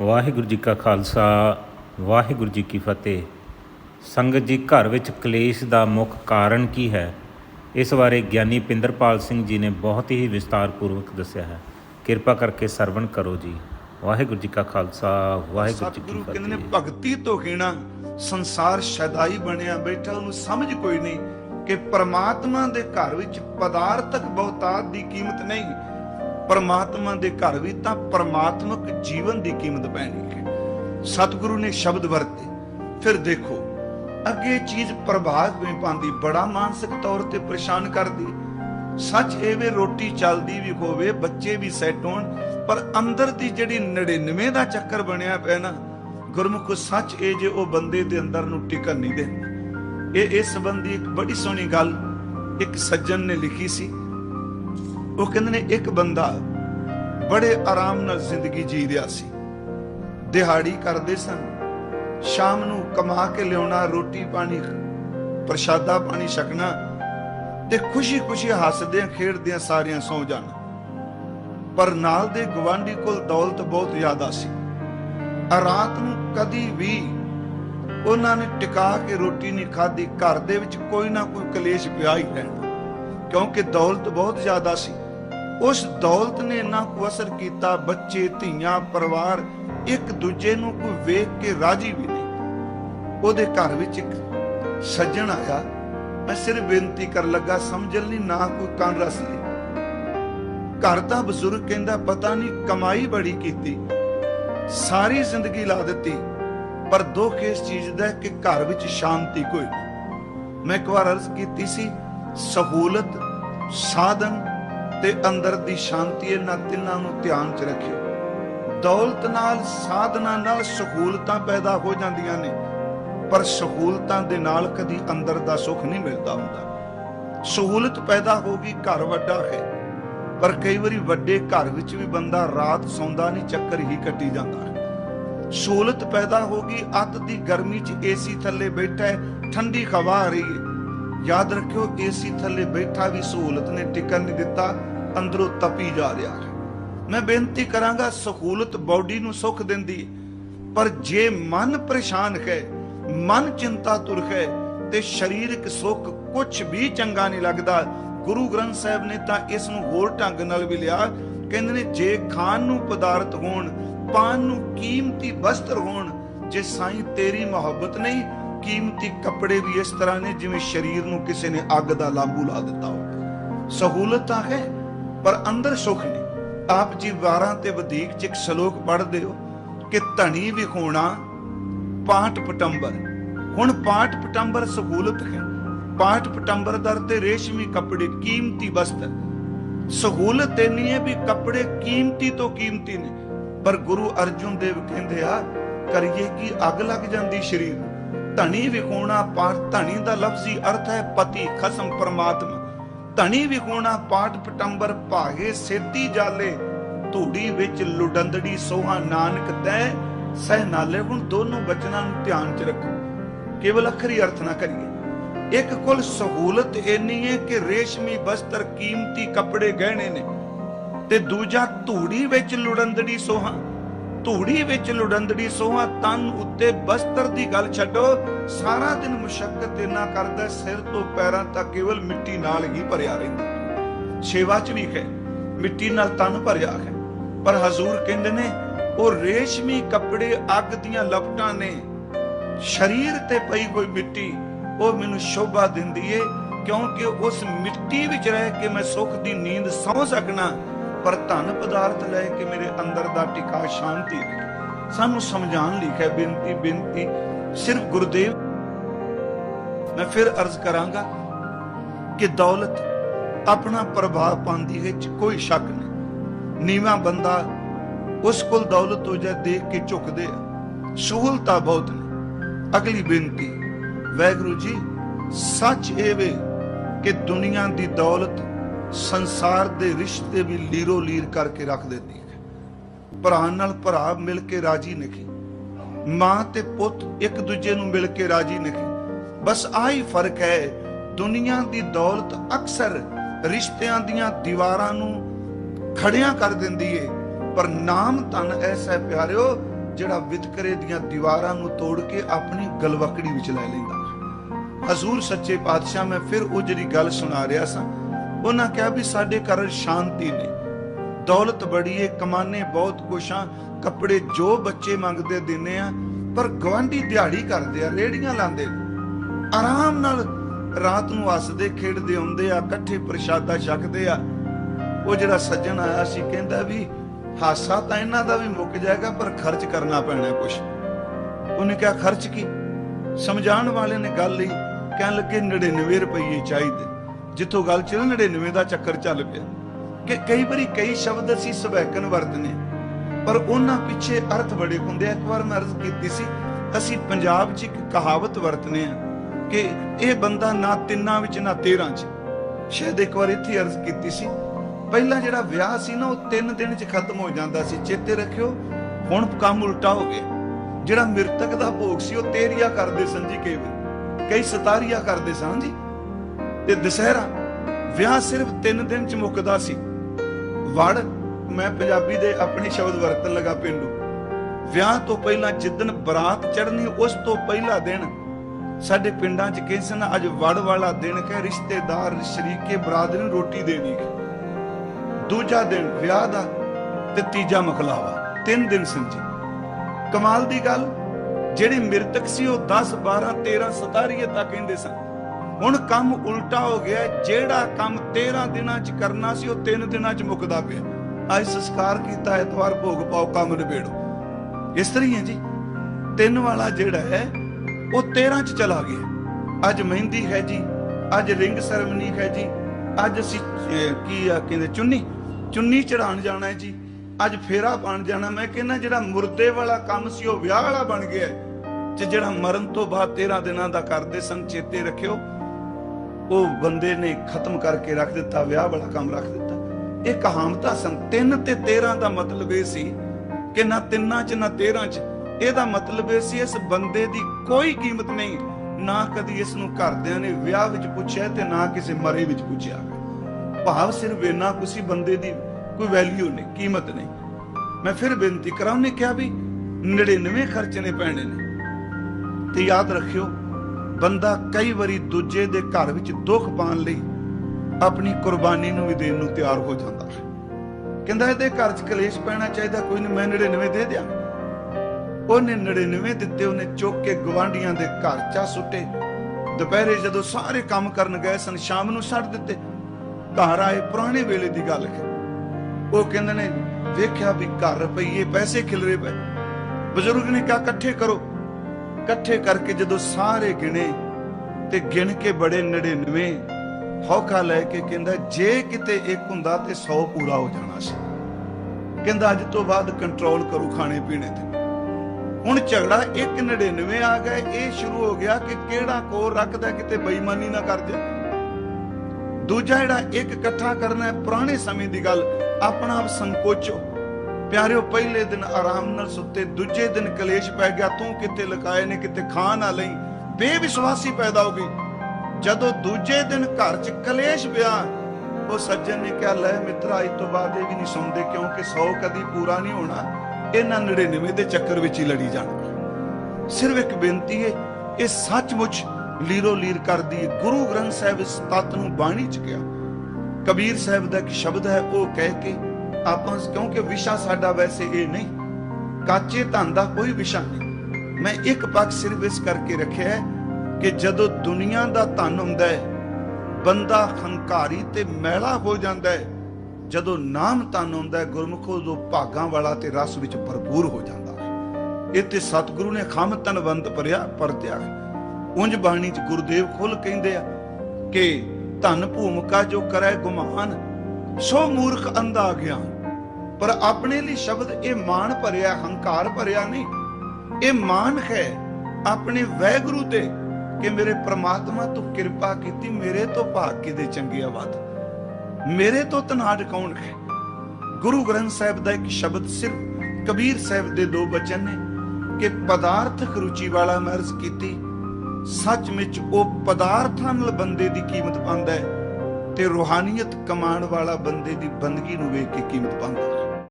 ਵਾਹਿਗੁਰੂ ਜੀ ਕਾ ਖਾਲਸਾ ਵਾਹਿਗੁਰੂ ਜੀ ਕੀ ਫਤਿਹ। ਸੰਗਤ ਜੀ ਘਰ ਵਿੱਚ ਕਲੇਸ਼ ਦਾ ਮੁੱਖ ਕਾਰਨ ਕੀ ਹੈ? ਇਸ ਬਾਰੇ ਗਿਆਨੀ ਪਿੰਦਰਪਾਲ ਸਿੰਘ ਜੀ ਨੇ ਬਹੁਤ ਹੀ ਵਿਸਤਾਰਪੂਰਵਕ ਦੱਸਿਆ ਹੈ। ਕਿਰਪਾ ਕਰਕੇ ਸਰਵਣ ਕਰੋ ਜੀ। ਵਾਹਿਗੁਰੂ ਜੀ ਕਾ ਖਾਲਸਾ ਵਾਹਿਗੁਰੂ ਜੀ ਕੀ ਕਹਿੰਦੇ ਨੇ ਫਤਿਹ ਭਗਤੀ ਤੋਂ ਖੀਣਾ ਸੰਸਾਰ ਸ਼ੈਦਾਈ ਬਣਿਆ ਬੈਠਾ ਉਹਨੂੰ ਸਮਝ ਕੋਈ ਨਹੀਂ ਕਿ ਪਰਮਾਤਮਾ ਦੇ ਘਰ ਵਿੱਚ ਪਦਾਰਥਕ ਬਹੁਤਾਤ ਦੀ ਕੀਮਤ ਨਹੀਂ ਪਰਮਾਤਮਾ ਦੇ ਘਰ ਵੀ ਤਾਂ ਪਰਮਾਤਮਕ ਜੀਵਨ ਦੀ ਕੀਮਤ ਪੈਣੀ ਹੈ। ਸਤਿਗੁਰੂ ਨੇ ਸ਼ਬਦ ਵਰਤੇ। ਫਿਰ ਦੇਖੋ, ਅੱਗੇ ਚੀਜ਼ ਪ੍ਰਭਾਵ ਕਿਵੇਂ ਪਾਉਂਦੀ, ਬੜਾ ਮਾਨਸਿਕ ਤੌਰ ਤੇ ਪਰੇਸ਼ਾਨ ਕਰਦੀ। ਸੱਚ ਇਹ ਰੋਟੀ ਚੱਲਦੀ ਵੀ ਹੋਵੇ, ਬੱਚੇ ਵੀ ਸੈੱਟ ਹੋਣ, ਪਰ ਅੰਦਰ ਦੀ ਜਿਹੜੀ 99 ਦਾ ਚੱਕਰ ਬਣਿਆ ਪਿਆ ਨਾ, ਗੁਰਮੁਖ ਸੱਚ ਇਹ ਜੇ ਉਹ ਬੰਦੇ ਦੇ ਅੰਦਰ ਨੂੰ ਟਿਕਣ ਨਹੀਂ ਦੇ ਇਹ ਇਸ ਸੰਬੰਧੀ ਇੱਕ ਬੜੀ ਸੋਹਣੀ ਗੱਲ ਇੱਕ ਸੱਜਣ ਨੇ ਲਿਖੀ ਸੀ। ਉਹ ਕਹਿੰਦੇ ਨੇ ਇੱਕ ਬੰਦਾ ਬੜੇ ਆਰਾਮ ਨਾਲ ਜ਼ਿੰਦਗੀ ਜੀ ਰਿਹਾ ਸੀ। ਦਿਹਾੜੀ ਕਰਦੇ ਸਨ। ਸ਼ਾਮ ਨੂੰ ਕਮਾ ਕੇ ਲਿਆਉਣਾ, ਰੋਟੀ ਪਾਣੀ, ਪ੍ਰਸ਼ਾਦਾ ਪਾਣੀ ਛਕਣਾ ਤੇ ਖੁਸ਼ੀ-ਖੁਸ਼ੀ ਹੱਸਦਿਆਂ, ਖੇਡਦਿਆਂ ਸਾਰਿਆਂ ਸੌ ਜਾਣਾ। ਪਰ ਨਾਲ ਦੇ ਗਵਾਂਢੀ ਕੋਲ ਦੌਲਤ ਬਹੁਤ ਜ਼ਿਆਦਾ ਸੀ। ਰਾਤ ਨੂੰ ਕਦੀ ਵੀ ਉਹਨਾਂ ਨੇ ਟਿਕਾ ਕੇ ਰੋਟੀ ਨਹੀਂ ਖਾਧੀ। ਘਰ ਦੇ ਵਿੱਚ ਕੋਈ ਨਾ ਕੋਈ ਕਲੇਸ਼ ਪਿਆ ਹੀ ਰਹਿਣਾ ਕਿਉਂਕਿ ਦੌਲਤ ਬਹੁਤ ਜ਼ਿਆਦਾ ਸੀ। ਉਸ ਦੌਲਤ ਨੇ ਇੰਨਾ ਕੁ ਅਸਰ ਕੀਤਾ, ਬੱਚੇ, ਧੀਆਂ, ਪਰਿਵਾਰ, ਇੱਕ ਦੂਜੇ ਨੂੰ ਕੋਈ ਵੇਖ ਕੇ ਰਾਜੀ ਵੀ ਨਹੀਂ। ਉਹਦੇ ਘਰ ਵਿੱਚ ਇੱਕ ਸੱਜਣ ਆਇਆ। ਮੈਂ ਸਿਰ ਬੇਨਤੀ ਕਰ ਲੱਗਾ, ਸਮਝਣ ਲਈ ਨਾ ਕੋਈ ਕੰਨ ਰਸ ਲਈ ਘਰ ਦਾ ਬਜ਼ੁਰਗ ਕਹਿੰਦਾ, ਪਤਾ ਨਹੀਂ, ਕਮਾਈ ਬੜੀ ਕੀਤੀ। ਸਾਰੀ ਜ਼ਿੰਦਗੀ ਲਾ ਦਿੱਤੀ। ਪਰ ਦੁੱਖ ਇਸ ਚੀਜ਼ ਦਾ ਕਿ ਘਰ ਵਿੱਚ ਸ਼ਾਂਤੀ ਕੋਈ ਮੈਂ ਇੱਕ ਵਾਰ ਅਰਜ਼ ਕੀਤੀ ਸੀ, ਸਹੂਲਤ, ਸਾਧਨ ਤੇ ਅੰਦਰ ਦੀ ਸ਼ਾਂਤੀ ਇਹਨਾਂ ਤਿੰਨਾਂ ਨੂੰ ਧਿਆਨ 'ਚ ਰੱਖਿਓ। ਦੌਲਤ ਨਾਲ, ਸਾਧਨਾ ਨਾਲ ਸਹੂਲਤਾਂ ਪੈਦਾ ਹੋ ਜਾਂਦੀਆਂ ਨੇ, ਪਰ ਸਹੂਲਤਾਂ ਦੇ ਨਾਲ ਕਦੀ ਅੰਦਰ ਦਾ ਸੁੱਖ ਨਹੀਂ ਮਿਲਦਾ ਹੁੰਦਾ। ਸਹੂਲਤ ਪੈਦਾ ਹੋ ਗਈ, ਘਰ ਵੱਡਾ ਹੈ, ਪਰ ਕਈ ਵਾਰੀ ਵੱਡੇ ਘਰ ਵਿੱਚ ਵੀ ਬੰਦਾ ਰਾਤ ਸੌਂਦਾ ਨਹੀਂ, ਚੱਕਰ ਹੀ ਕੱਟੀ ਜਾਂਦਾ ਹੈ। ਸਹੂਲਤ ਪੈਦਾ ਹੋ ਗਈ, ਅੱਤ ਦੀ ਗਰਮੀ 'ਚ ਏਸੀ ਥੱਲੇ ਬੈਠਾ ਹੈ, ਠੰਡੀ ਹਵਾ ਆ ਰਹੀ ਹੈ। ਯਾਦ ਰੱਖਿਓ ਏਸੀ ਥੱਲੇ ਬੈਠਾ ਵੀ ਸਹੂਲਤ ਨੇ, ਟਿਕਣ ਨਹੀਂ ਦਿੱਤਾ, ਅੰਦਰੋਂ ਤਪੀ ਜਾ ਰਿਹਾ ਹੈ। ਮੈਂ ਬੇਨਤੀ ਕਰਾਂਗਾ, ਸਹੂਲਤ ਬਾਡੀ ਨੂੰ ਸੁੱਖ ਦਿੰਦੀ ਪਰ ਜੇ ਮਨ ਪਰੇਸ਼ਾਨ ਹੈ, ਮਨ ਚਿੰਤਾ ਤੁਰ ਹੈ, ਤੇ ਸਰੀਰਕ ਸੁੱਖ ਕੁਝ ਵੀ ਚੰਗਾ ਨਹੀਂ ਲੱਗਦਾ। ਗੁਰੂ ਗ੍ਰੰਥ ਸਾਹਿਬ ਨੇ ਤਾਂ ਇਸ ਨੂੰ ਹੋਰ ਢੰਗ ਨਾਲ ਵੀ ਲਿਆ, ਕਹਿੰਦੇ ਨੇ, ਜੇ ਖਾਣ ਨੂੰ ਪਦਾਰਥ ਹੋਣ ਪਾਣ ਨੂੰ ਕੀਮਤੀ ਵਸਤਰ ਹੋਣ, ਜੇ ਸਾਈਂ ਤੇਰੀ ਮੁਹੱਬਤ ਨਹੀਂ ਕੀਮਤੀ ਕੱਪੜੇ ਵੀ ਇਸ ਤਰ੍ਹਾਂ ਨੇ ਜਿਵੇਂ ਸਰੀਰ ਨੂੰ ਕਿਸੇ ਨੇ ਅੱਗ ਦਾ ਲਾਂਬੂ ਲਾ ਦਿੱਤਾ ਹੋਵੇ। ਸਹੂਲਤ ਹੈ, ਪਰ ਅੰਦਰ ਸੁੱਖ ਨਹੀਂ। ਆਪ ਜੀ ਵਾਰਾਂ ਤੇ ਵਧੇਕ ਚ ਇੱਕ ਸ਼ਲੋਕ ਪੜ੍ਹਦੇ ਹੋ ਕਿ ਧਣੀ ਵਿਖੋਣਾ ਪਾਟ ਪਟੰਬਰ। ਹੁਣ ਪਾਟ ਪਟੰਬਰ ਸਹੂਲਤ ਹੈ। ਪਾਠ ਪਟੰਬਰ ਦਰ ਤੇ ਰੇਸ਼ਮੀ ਕੱਪੜੇ ਕੀਮਤੀ ਵਸਤਰ ਸਹੂਲਤ ਇੰਨੀ ਹੈ ਵੀ ਕੱਪੜੇ ਕੀਮਤੀ ਤੋਂ ਕੀਮਤੀ ਨੇ। ਪਰ ਗੁਰੂ ਅਰਜੁਨ ਦੇਵ ਕਹਿੰਦੇ ਆ, ਕਰੀਏ ਕਿ ਅੱਗ ਲੱਗ ਜਾਂਦੀ ਸਰੀਰ ਨੂੰ? ਧਣੀ ਵਿਖੋਣਾ ਪਾਟ ਧਣੀ ਦਾ ਲਫ਼ਜ਼ੀ ਅਰਥ ਹੈ ਪਤੀ, ਖਸਮ ਪਰਮਾਤਮਾ। ਧਣੀ ਵਿਖੋਣਾ ਪਾਟ ਪਟੰਬਰ, ਭਾਗੇ, ਸੇਤੀ ਜਾਲੇ। ਧੂੜੀ ਵਿੱਚ ਲੁਡੰਦੜੀ ਸੋਹਾ ਨਾਨਕ ਤੈ। ਸਹਿ ਨਾਲੇ ਹੁਣ ਦੋਨੋਂ ਬਚਨਾਂ ਨੂੰ ਧਿਆਨ 'ਚ ਰੱਖੋ। ਕੇਵਲ ਅਖਰੀ ਅਰਥ ਨਾ ਕਰੀਏ। ਇੱਕ ਕੁਲ ਸਹੂਲਤ ਇੰਨੀ ਹੈ ਕਿ ਰੇਸ਼ਮੀ ਬਸਤਰ ਕੀਮਤੀ ਕੱਪੜੇ ਗਹਿਣੇ ਨੇ। ਤੇ ਦੂਜਾ ਧੂੜੀ ਵਿੱਚ ਲੁੜੰਦੜੀ ਸੋਹਾ। ਧੂੜੀ ਵਿੱਚ ਲੁੜੰਦੜੀ ਸੋਹਾ ਤਨ ਉੱਤੇ ਬਸਤਰ ਦੀ ਗੱਲ ਛੱਡੋ। ਸਾਰਾ ਦਿਨ ਮੁਸ਼ਕਲ ਇੰਨਾ ਕਰਦਾ ਸਿਰ ਤੋਂ ਪੈਰਾਂ ਤੱਕ ਕੇਵਲ ਮਿੱਟੀ ਨਾਲ ਹੀ ਭਰਿਆ ਰਹਿੰਦਾ। ਸੇਵਾ 'ਚ ਵੀ ਹੈ, ਮਿੱਟੀ ਨਾਲ ਤਨ ਭਰਿਆ ਹੈ। ਪਰ ਹਜ਼ੂਰ ਕਹਿੰਦੇ ਨੇ, ਉਹ ਰੇਸ਼ਮੀ ਕੱਪੜੇ ਅੱਗ ਦੀਆਂ ਲਪਟਾਂ ਨੇ। ਸਰੀਰ ਤੇ ਪਈ ਕੋਈ ਮਿੱਟੀ, ਉਹ ਮੈਨੂੰ ਸ਼ੋਭਾ ਦਿੰਦੀ ਏ, ਕਿਉਂਕਿ ਉਸ ਮਿੱਟੀ ਵਿੱਚ ਰਹਿ ਕੇ ਮੈਂ ਸੁੱਖ ਦੀ ਨੀਂਦ ਸੌਂ ਸਕਣਾ ਪਰ ਧਨ ਪਦਾਰਥ ਲੈ ਕੇ ਮੇਰੇ ਅੰਦਰ ਦਾ ਟਿਕਾ ਸ਼ਾਂਤੀ ਨਹੀਂ ਸਾਨੂੰ ਸਮਝਾਉਣ ਲਈ ਬੇਨਤੀ ਬੇਨਤੀ, ਸਿਰਫ ਗੁਰਦੇਵ ਮੈਂ ਫਿਰ ਅਰਜ਼ ਕਰਾਂਗਾ ਕਿ ਦੌਲਤ ਆਪਣਾ ਪ੍ਰਭਾਵ ਪਾਉਂਦੀ ਹੈ ਚ ਕੋਈ ਸ਼ੱਕ ਨਹੀਂ। ਨੀਵਾ ਬੰਦਾ ਉਸ ਕੋਲ ਦੌਲਤ ਹੋ ਜਾ ਦੇਖ ਕੇ ਝੁਕਦੇ ਆ। ਸਹੂਲਤਾਂ ਬਹੁਤ ਨੇ। ਅਗਲੀ ਬੇਨਤੀ ਵੈਗੁਰੂ ਜੀ, ਸੱਚ ਇਹ ਵੇ ਕਿ ਦੁਨੀਆ ਦੀ ਦੌਲਤ ਸੰਸਾਰ ਦੇ ਰਿਸ਼ਤੇ ਵੀ ਲੀਰੋ ਲੀਰ ਕਰਕੇ ਰੱਖ ਦਿੰਦੀ ਹੈ। ਭਰਾ ਨਾਲ ਭਰਾ ਮਿਲ ਕੇ ਰਾਜੀ ਨਹੀਂ। ਮਾਂ ਤੇ ਪੁੱਤ ਇੱਕ ਦੂਜੇ ਨੂੰ ਮਿਲ ਕੇ ਰਾਜੀ ਨਹੀਂ। ਬਸ ਆਹੀ ਫ਼ਰਕ ਹੈ, ਦੁਨੀਆ ਦੀ ਦੌਲਤ ਅਕਸਰ ਰਿਸ਼ਤਿਆਂ ਦੀਆਂ ਦੀਵਾਰਾਂ ਨੂੰ ਖੜਿਆਂ ਕਰ ਦਿੰਦੀ ਏ। ਪਰ ਨਾਮ ਧਨ ਐਸਾ ਹੈ ਪਿਆਰਿਓ, ਜਿਹੜਾ ਵਿਤਕਰੇ ਦੀਆਂ ਦੀਵਾਰਾਂ ਨੂੰ ਤੋੜ ਕੇ ਆਪਣੀ ਗਲਵਕੜੀ ਵਿੱਚ ਲੈ ਲੈਂਦਾ ਹਜ਼ੂਰ ਸੱਚੇ ਪਾਤਸ਼ਾਹ, ਮੈਂ ਫਿਰ ਉਹ ਜਿਹੜੀ ਗੱਲ ਸੁਣਾ ਰਿਹਾ ਸਾਂ। ਉਹਨਾਂ ਕਿਹਾ ਵੀ ਸਾਡੇ ਘਰ ਸ਼ਾਂਤੀ ਨੇ। ਦੌਲਤ ਬੜੀ ਏ, ਕਮਾਨੇ ਬਹੁਤ ਕੁਛਾਂ ਕੱਪੜੇ ਜੋ ਬੱਚੇ ਮੰਗਦੇ ਦਿੰਨੇ ਆ, ਪਰ ਗਵਾਂਢੀ ਦਿਹਾੜੀ ਕਰਦੇ ਆ ਰੇੜੀਆਂ ਲਾਉਂਦੇ। ਆਰਾਮ ਨਾਲ ਰਾਤ ਨੂੰ ਹੱਸਦੇ, ਖੇਡਦੇ ਹੁੰਦੇ ਆ, ਇਕੱਠੇ ਪ੍ਰਸ਼ਾਦਾ ਛਕਦੇ ਆ। ਉਹ ਜਿਹੜਾ ਸੱਜਣ ਆਇਆ ਸੀ, ਕਹਿੰਦਾ ਵੀ ਹਾਸਾ ਤਾਂ ਇਹਨਾਂ ਦਾ ਵੀ ਮੁੱਕ ਜਾਏਗਾ, ਪਰ ਖਰਚ ਕਰਨਾ ਪੈਣਾ ਕੁਛ। ਉਹਨੇ ਕਿਹਾ, ਖਰਚ ਕੀ? ਸਮਝਾਉਣ ਵਾਲੇ ਨੇ ਗੱਲ ਲਈ, ਕਹਿਣ ਲੱਗੇ 99 ਰੁਪਏ ਚਾਹੀਦੇ। ਜਿੱਥੋਂ ਗੱਲ ਚੱਲ 99 ਦਾ ਚੱਕਰ ਚੱਲ ਪਿਆ, ਕਿ ਕਈ ਵਾਰੀ ਕਈ ਸ਼ਬਦ ਅਸੀਂ ਸਵੈਕਨ ਵਰਤਨੇ ਪਰ ਉਹਨਾਂ ਪਿੱਛੇ ਅਰਥ ਬੜੇ ਹੁੰਦੇ ਆ। ਇੱਕ ਵਾਰ ਮੈਂ ਅਰਜ਼ ਕੀਤੀ ਸੀ, ਅਸੀਂ ਪੰਜਾਬ 'ਚ ਇੱਕ ਕਹਾਵਤ ਵਰਤਨੇ ਆ ਕਿ ਇਹ ਬੰਦਾ ਨਾ ਤਿੰਨਾਂ ਵਿੱਚ, ਨਾ ਤੇਰਾਂ 'ਚ। ਸ਼ਾਇਦ ਇੱਕ ਵਾਰ ਇੱਥੇ ਅਰਜ਼ ਕੀਤੀ ਸੀ। ਪਹਿਲਾਂ ਜਿਹੜਾ ਵਿਆਹ ਸੀ ਨਾ, ਉਹ ਤਿੰਨ ਦਿਨ 'ਚ ਖਤਮ ਹੋ ਜਾਂਦਾ ਸੀ। ਚੇਤੇ ਰੱਖਿਓ, ਹੁਣ ਕੰਮ ਉਲਟਾ ਹੋ ਗਿਆ। ਜਿਹੜਾ ਮ੍ਰਿਤਕ ਦਾ ਭੋਗ ਸੀ, ਉਹ ਤੇਰੀਆ ਕਰਦੇ ਸਨ ਜੀ ਕਈ ਵਾਰ। ਕਈ ਸਤਾਰੀਆ ਕਰਦੇ ਸਨ ਜੀ। ਤੇ ਦੁਸਹਿਰਾ, ਵਿਆਹ ਸਿਰਫ 3 ਦਿਨ ਚ ਮੁੱਕਦਾ ਸੀ। ਵੜ, ਮੈਂ ਪੰਜਾਬੀ ਦੇ ਆਪਣੇ ਸ਼ਬਦ ਵਰਤਣ ਲੱਗਾ ਪਿੰਡੂ। ਵਿਆਹ ਤੋਂ ਪਹਿਲਾਂ ਜਿੱਦਣ ਬਰਾਤ ਚੜ੍ਹਨੀ, ਉਸ ਤੋਂ ਪਹਿਲਾ ਦਿਨ ਸਾਡੇ ਪਿੰਡਾਂ 'ਚ ਕਹਿੰਦੇ ਨੇ ਅੱਜ ਵੜ ਵਾਲਾ ਦਿਨ ਕਹੇ ਰਿਸ਼ਤੇਦਾਰ ਸ਼ਰੀਕੇ ਬਰਾਦਰੀ ਨੂੰ ਰੋਟੀ ਦੇਣੀ ਦੂਜਾ ਦਿਨ ਵਿਆਹ ਦਾ ਤੇ ਤੀਜਾ ਮਖਲਾਵਾ ਤਿੰਨ ਦਿਨ ਸੰਜੀ। ਕਮਾਲ ਦੀ ਗੱਲ, ਜਿਹੜੇ ਮ੍ਰਿਤਕ ਸੀ ਉਹ 10 12 13 ਸਤਾਰੀਏ ਤੱਕ ਕਹਿੰਦੇ ਸਨ। ਹੁਣ ਕੰਮ ਉਲਟਾ ਹੋ ਗਿਆ ਜਿਹੜਾ ਕੰਮ 13 ਦਿਨਾਂ ਚ ਕਰਨਾ ਸੀ, ਉਹ 3 ਦਿਨਾਂ ਚ ਮੁੱਕਦਾ ਪਿਆ। ਅੱਜ ਸੰਸਕਾਰ ਕੀਤਾ, ਐਤਵਾਰ ਭੋਗ ਪਾਓ, ਕੰਮ ਨਿਬੇੜੋ। ਇਸ ਤਰ੍ਹਾਂ ਹੀ ਹੈ ਜੀ। ਤਿੰਨ ਵਾਲਾ ਜਿਹੜਾ ਹੈ, ਉਹ 13 ਚ ਚਲਾ ਗਿਆ। ਅੱਜ ਮਹਿੰਦੀ ਹੈ ਜੀ, ਅੱਜ ਰਿੰਗ ਸੈਰਮਨੀ ਹੈ ਜੀ, ਅੱਜ ਅਸੀਂ ਕੀ ਆ, ਕਹਿੰਦੇ ਚੁੰਨੀ ਚੁੰਨੀ ਚੜਾਉਣ ਜਾਣਾ ਹੈ ਜੀ। ਅੱਜ ਫੇਰਾ ਬਣ ਜਾਣਾ। ਮੈਂ ਕਹਿੰਦਾ ਜਿਹੜਾ ਮੁਰਦੇ ਵਾਲਾ ਕੰਮ ਸੀ, ਉਹ ਵਿਆਹ ਵਾਲਾ ਬਣ ਗਿਆ ਤੇ ਜਿਹੜਾ ਮਰਨ ਤੋਂ ਬਾਅਦ 13 ਦਿਨਾਂ ਦਾ ਕਰਦੇ ਸਨ, ਚੇਤੇ ਰੱਖਿਓ। ਉਹ ਬੰਦੇ ਨੇ ਖਤਮ ਕਰਕੇ ਰੱਖ ਦਿੱਤਾ, ਵਿਆਹ ਵਾਲਾ ਕੰਮ ਰੱਖ ਦਿੱਤਾ। ਇਹ ਕਹਾਵਤਾਂ ਸਨ। 3 ਤੇ 13 ਦਾ ਮਤਲਬ ਇਹ ਸੀ ਕਿ ਨਾ ਤਿੰਨਾਂ ਚ, ਨਾ 13 ਚ। ਇਹਦਾ ਮਤਲਬ ਇਹ ਸੀ, ਇਸ ਬੰਦੇ ਦੀ ਕੋਈ ਕੀਮਤ ਨਹੀਂ। ਨਾ ਕਦੀ ਇਸ ਨੂੰ ਘਰਦਿਆਂ ਨੇ ਵਿਆਹ ਵਿੱਚ ਪੁੱਛਿਆ ਤੇ ਨਾ ਕਿਸੇ ਮਰੇ ਵਿੱਚ ਪੁੱਛਿਆ। ਭਾਵ ਸਿਰਫ ਇਹਨਾਂ ਕੁਸੀ ਬੰਦੇ ਦੀ ਕੋਈ ਵੈਲਿਊ ਨਹੀਂ, ਕੀਮਤ ਨਹੀਂ। ਮੈਂ ਫਿਰ ਬੇਨਤੀ ਕਰਾਂ, ਉਹਨੇ ਕਿਹਾ ਵੀ 99 ਖਰਚਣੇ ਪੈਣੇ ਨੇ। ਤੇ ਯਾਦ ਰੱਖਿਓ ਬੰਦਾ ਕਈ ਵਾਰੀ ਦੂਜੇ ਦੇ ਘਰ ਵਿੱਚ ਦੁੱਖ ਪਾਉਣ ਲਈ ਆਪਣੀ ਕੁਰਬਾਨੀ ਨੂੰ ਵੀ ਦੇਣ ਨੂੰ ਤਿਆਰ ਹੋ ਜਾਂਦਾ ਹੈ। ਕਹਿੰਦਾ ਇਹਦੇ ਘਰ 'ਚ ਕਲੇਸ਼ ਪੈਣਾ ਚਾਹੀਦਾ, ਕੋਈ ਨਹੀਂ ਮੈਂ 99 ਦੇ ਦਿਆਂ। ਉਹਨੇ 99 ਦਿੱਤੇ, ਉਹਨੇ ਚੁੱਕ ਕੇ ਗਵਾਂਡੀਆਂ ਦੇ ਘਰ ਚਾ ਸੁੱਟੇ। ਦੁਪਹਿਰੇ ਜਦੋਂ ਸਾਰੇ ਕੰਮ ਕਰਨ ਗਏ ਸਨ, ਸ਼ਾਮ ਨੂੰ ਛੱਡ ਦਿੱਤੇ। ਘਰ ਆਏ, ਪੁਰਾਣੇ ਵੇਲੇ ਦੀ ਗੱਲ ਹੈ। ਉਹ ਕਹਿੰਦੇ ਨੇ, ਵੇਖਿਆ ਵੀ ਘਰ ਰੁਪਈਏ, ਪੈਸੇ ਖਿਲਰੇ ਪਏ। ਬਜ਼ੁਰਗ ਨੇ ਕਿਹਾ, ਇਕੱਠੇ ਕਰੋ। ਇਕੱਠੇ ਕਰਕੇ ਜਦੋਂ ਸਾਰੇ ਗਿਣੇ ਤੇ ਗਿਣ ਕੇ ਬੜੇ 99 ਹੌਕਾ ਲੈ ਕੇ ਕਹਿੰਦਾ, ਜੇ ਕਿਤੇ ਇੱਕ ਹੁੰਦਾ ਤੇ 100 ਪੂਰਾ ਹੋ ਜਾਣਾ ਸੀ। ਕਹਿੰਦਾ, ਅੱਜ ਤੋਂ ਬਾਅਦ ਕੰਟਰੋਲ ਕਰੋ ਖਾਣੇ ਪੀਣੇ ਤੇ। ਹੁਣ ਝਗੜਾ 199 ਆ ਗਿਆ, ਇਹ ਸ਼ੁਰੂ ਹੋ ਗਿਆ ਕਿ ਕਿਹੜਾ ਕੋਰ ਰੱਖਦਾ ਕਿਤੇ ਬੇਈਮਾਨੀ ਨਾ ਕਰ ਜਾ ਦੂਜਾ ਜਿਹੜਾ ਇੱਕ ਇਕੱਠਾ ਕਰਨਾ ਹੈ, ਪੁਰਾਣੇ ਸਮੇਂ ਦੀ ਗੱਲ, ਆਪਣਾ ਆਪ ਸੰਕੋਚੋ। ਪਿਆਰਿਓ, ਪਹਿਲੇ ਦਿਨ ਆਰਾਮ ਨਾਲ ਸੁੱਤੇ, ਦੂਜੇ ਦਿਨ ਕਲੇਸ਼ ਪੈ ਗਿਆ, ਤੂੰ ਕਿਤੇ ਲਕਾਏ ਨੇ ਕਿਤੇ ਖਾ ਨਾ ਲਈ? ਬੇਵਿਸ਼ਵਾਸੀ ਪੈਦਾ ਹੋ ਗਈ। ਜਦੋਂ ਦੂਜੇ ਦਿਨ ਘਰ 'ਚ ਕਲੇਸ਼ ਪਿਆ, ਉਹ ਸੱਜਣ ਨੇ ਕਿਹਾ, ਲੈ ਮਿੱਤਰਾ, ਅੱਜ ਤੋਂ ਬਾਅਦ ਇਹ ਵੀ ਨਹੀਂ ਸੁਣਦੇ, ਕਿਉਂਕਿ 100 ਕਦੀ ਪੂਰਾ ਨਹੀਂ ਹੋਣਾ। ਇਹਨਾਂ 99 ਦੇ ਚੱਕਰ ਵਿੱਚ ਹੀ ਲੜੀ ਜਾਣਾ। ਸਿਰਫ ਇੱਕ ਬੇਨਤੀ ਹੈ, ਇਹ ਸੱਚਮੁੱਚ ਲੀਰੋ ਲੀਰ ਕਰਦੀ ਗੁਰੂ ਗ੍ਰੰਥ ਸਾਹਿਬ ਇਸ ਤੱਤ ਨੂੰ ਬਾਣੀ ਚ ਕਿਹਾ। ਕਬੀਰ ਸਾਹਿਬ ਦਾ ਇੱਕ ਸ਼ਬਦ ਹੈ, ਉਹ ਕਹਿ ਕੇ ਆਪਾਂ ਕਿਉਂਕਿ ਵਿਸ਼ਾ ਸਾਡਾ ਵੈਸੇ ਇਹ ਨਹੀਂ। ਕਾਚੇ ਧਨ ਦਾ ਕੋਈ ਵਿਸ਼ਾ ਨਹੀਂ। ਮੈਂ ਇੱਕ ਪੱਖ ਸਿਰਫ ਇਸ ਕਰਕੇ ਰੱਖਿਆ ਹੈ ਕਿ ਜਦੋਂ ਦੁਨੀਆ ਦਾ ਧਨ ਹੁੰਦਾ ਹੈ, ਬੰਦਾ ਹੰਕਾਰੀ ਤੇ ਮੈਲਾ ਹੋ ਜਾਂਦਾ ਹੈ। ਜਦੋਂ ਨਾਮ ਧਨ ਹੁੰਦਾ ਹੈ, ਗੁਰਮੁਖੋ ਜੋ ਭਾਗਾਂ ਵਾਲਾ ਤੇ ਰਸ ਵਿੱਚ ਭਰਪੂਰ ਹੋ ਜਾਂਦਾ ਹੈ। ਇਹ ਤੇ ਸਤਿਗੁਰੂ ਨੇ ਖਮ ਤਨਵੰਤ ਭਰਿਆ ਪਰਤਿਆ ਹੈ। ਉੰਜ ਬਾਣੀ ਚ ਗੁਰਦੇਵ ਖੁੱਲ ਕਹਿੰਦੇ ਆ ਕਿ ਧਨ ਭੂਮਿਕਾ ਜੋ ਕਰੈ ਗੁਮਾਨ ਸੋ ਮੂਰਖ ਅੰਧਾ ਗਿਆਨ ਪਰ ਆਪਣੇ ਲਈ ਸ਼ਬਦ ਇਹ ਮਾਣ ਭਰਿਆ, ਹੰਕਾਰ ਭਰਿਆ ਨਹੀਂ। ਇਹ ਮਾਣ ਹੈ ਆਪਣੇ ਵੈਗੁਰੂ ਤੇ ਕਿ ਮੇਰੇ ਪ੍ਰਮਾਤਮਾ ਤੂੰ ਕਿਰਪਾ ਕੀਤੀ, ਮੇਰੇ ਤੋਂ ਭਾਗ ਕਿਤੇ ਚੰਗਿਆ ਵੱਧ ਮੇਰੇ ਤੋਂ ਤਨਾੜ ਕੌਣ ਹੈ? ਗੁਰੂ ਗ੍ਰੰਥ ਸਾਹਿਬ ਦਾ ਇੱਕ ਸ਼ਬਦ ਸਿਰਫ ਕਬੀਰ ਸਾਹਿਬ ਦੇ ਦੋ ਬਚਨ ਨੇ ਕਿ ਪਦਾਰਥਕ ਰੁਚੀ ਵਾਲਾ ਮਰਜ਼ ਕੀਤੀ ਸੱਚ ਵਿੱਚ ਉਹ ਪਦਾਰਥਾਂ ਨਾਲ ਬੰਦੇ ਦੀ ਕੀਮਤ ਪਾਉਂਦਾ ਹੈ। ਤੇ ਰੂਹਾਨੀਅਤ ਕਮਾਉਣ ਵਾਲਾ ਬੰਦੇ ਦੀ ਬੰਦਗੀ ਨੂੰ ਵੇਖ ਕੇ ਕੀਮਤ ਪਾਉਂਦਾ